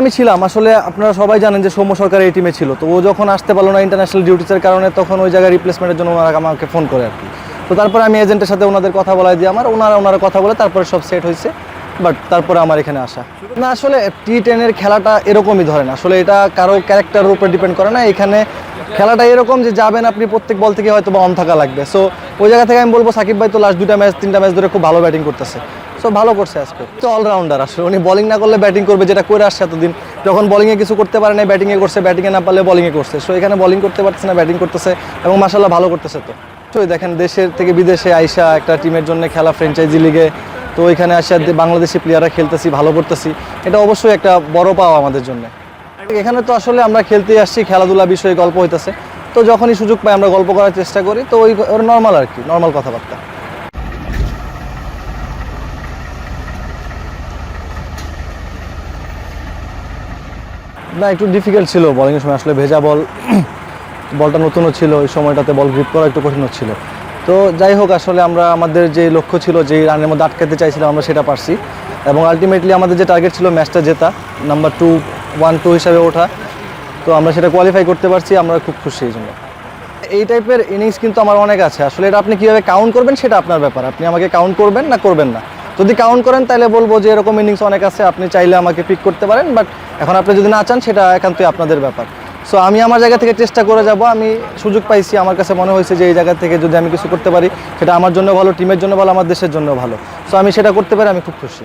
আমি ছিলাম, আসলে আপনারা সবাই জানেন যে সৌম্য সরকার এই টিমে ছিল। তো ও যখন আসতে পারল না ইন্টারন্যাশনাল ডিউটিসের কারণে, তখন ওই জায়গায় রিপ্লেসমেন্টের জন্য ওনারা আমাকে ফোন করে আর কি। তো তারপরে আমি এজেন্টের সাথে ওনাদের কথা বলাই দিয়ে আমার, ওনারা ওনারা কথা বলে তারপরে সব সেট হয়েছে। বাট তারপরে আমার এখানে আসা। না, আসলে টি টেনের খেলাটা এরকমই ধরেন, আসলে এটা কারও ক্যারেক্টারের উপর ডিপেন্ড করে না। এখানে খেলাটা এরকম যে যাবেন আপনি প্রত্যেক বল থেকে হয়তো বা অন থাকা লাগবে। সো ওই জায়গা থেকে আমি বলব সাকিব ভাই তো লাস্ট দুটা ম্যাচ তিনটা ম্যাচ ধরে খুব ভালো ব্যাটিং করতেছে। সো ভালো করছে আজকে। তো অলরাউন্ডার আসলে, উনি বলিং না করলে ব্যাটিং করবে, যেটা করে আসছে এতদিন। যখন বোলিংয়ে কিছু করতে পারে না ব্যাটিংয়ে করছে ব্যাটিংয়ে না পারলে বোলিংয়ে করছে। সো এখানে বলিং করতে পারছে না ব্যাটিং করতেছে, এবং মাসাল্লাহ ভালো করতেছে তো। তো দেখেন, দেশের থেকে বিদেশে আইসা একটা টিমের জন্য খেলা ফ্র্যাঞ্চাইজি লিগে তো ওইখানে আসা বাংলাদেশি প্লেয়াররা খেলতেছি, ভালো করতেছি। এটা অবশ্যই একটা বড় পাওয়া আমাদের জন্য। এখানে তো আসলে আমরা খেলতেই আসছি, খেলাধুলা বিষয়ে গল্প হইতেছে। তো যখনই সুযোগ পাই আমরা গল্প করার চেষ্টা করি, তো ওই নর্মাল আর কি নর্মাল কথাবার্তা। না, একটু ডিফিকাল্ট ছিল বলিংয়ের সময়। আসলে ভেজা বল, বলটা নতুনও ছিল, ওই সময়টাতে বল গ্রিপ করা একটু কঠিন ছিল। তো যাই হোক, আসলে আমরা, আমাদের যে লক্ষ্য ছিল যে রানের মধ্যে আটকাতে চাইছিলাম, আমরা সেটা পারছি। এবং আলটিমেটলি আমাদের যে টার্গেট ছিল ম্যাচটা জেতা নাম্বার টু ওয়ান টু হিসাবে ওঠা। তো আমরা সেটা কোয়ালিফাই করতে পারছি, আমরা খুব খুশি এই জন্য। এই টাইপের ইনিংস কিন্তু আমার অনেক আছে। আসলে এটা আপনি কীভাবে কাউন্ট করবেন, সেটা আপনার ব্যাপার। আপনি আমাকে কাউন্ট করবেন না করবেন না। যদি কাউন্ট করেন, তাহলে বলব যে এরকম ইনিংস অনেক আছে, আপনি চাইলে আমাকে পিক করতে পারেন বাট এখন আপনি যদি না চান, সেটা একান্তই আপনাদের ব্যাপার। সো আমি আমার জায়গা থেকে চেষ্টা করে যাব, আমি সুযোগ পাইছি, আমার কাছে মনে হয়েছে যে এই জায়গা থেকে যদি আমি কিছু করতে পারি, সেটা আমার জন্য ভালো টিমের জন্য ভালো, আমার দেশের জন্য ভালো। সো আমি সেটা করতে পারি আমি খুব খুশি।